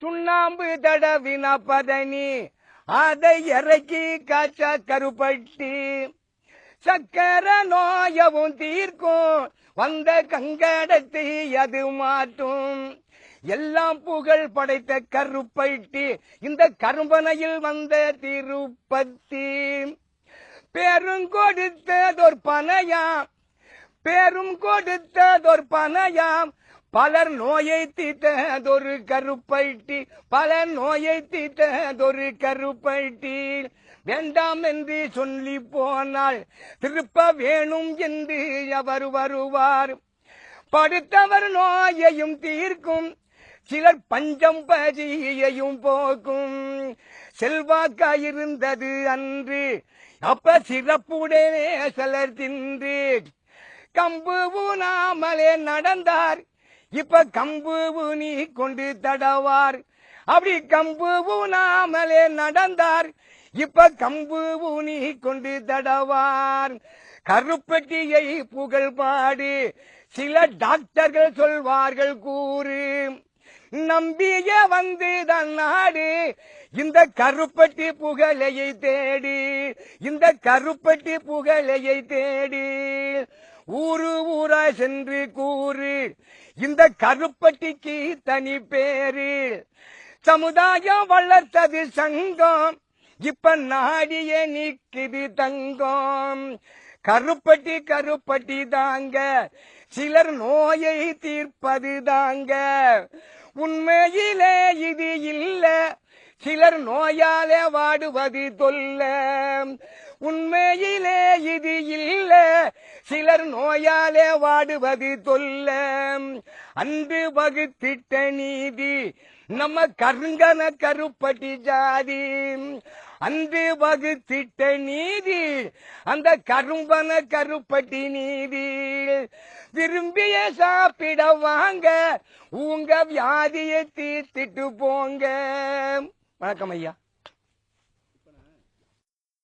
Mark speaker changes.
Speaker 1: சுண்ணாம்பு தடவின பதனி. அதை இறக்கி காய்ச்ச கருப்பட்டி. சக்கர நோயவும் தீர்க்கும். வந்த கங்கடத்தை அது மாட்டும் எல்லாம் புகழ் படைத்த கருப்பட்டி. இந்த கரும்பனையில் வந்த திருப்பத்தி. பேரும் கொடுத்ததொரு பனையாம். பேரும் கொடுத்ததொரு பனையாம். பலர் நோயை தீர்த்ததொரு கருப்பைட்டி பல நோயை தீர்த்ததொரு கருப்பைட்டி. வேண்டாம் என்று சொல்லி போனால் திருப்ப வேணும் என்று அவர் வருவார். படுத்தவர் நோயையும் தீர்க்கும் சிலர் பஞ்சம் பஜியையும் போக்கும். செல்வாக்காயிருந்தது அன்று அப்ப சிறப்புடனே சிலர் தின்று. கம்பு ஊனாமலே நடந்தார் இப்ப கம்பு ஊனி கொண்டு தடவார். அப்படி கம்பு ஊனாமலே நடந்தார். இப்ப கம்பு ஊனி கொண்டு தடவார். கருப்பட்டியை புகழ் பாடு. சில டாக்டர்கள் சொல்வார்கள் கூறு. நம்பிய வந்து தன் நாடு. இந்த கருப்பட்டி புகழையை தேடி. இந்த கருப்பட்டி புகழையை தேடி. ஊரு ஊரா சென்று கூறு. இந்த கருப்பட்டிக்கு தனி பேரு. சமுதாயம் வளர்த்தது சங்கம். இப்ப நாடிய நிக்குது தங்கம். கருப்பட்டி கருப்பட்டி தாங்க. சிலர் நோயை தீர்ப்பது தாங்க. உண்மையிலே இது இல்ல. சிலர் நோயாலே வாடுவது தொல்ல. உண்மையிலே இது இல்லை. சிலர் நோயாலே வாடுவது தொல்ல. அன்று வகுத்திட்ட நீதி நம்ம கருங்கன கருப்பட்டி ஜாதி. அன்று வகுத்திட்ட நீதி அந்த கரும்பன கருப்பட்டி நீதி. விரும்பிய சாப்பிட வாங்க உங்க வியாதியை தீர்த்திட்டு போங்க. வணக்கம் ஐயா.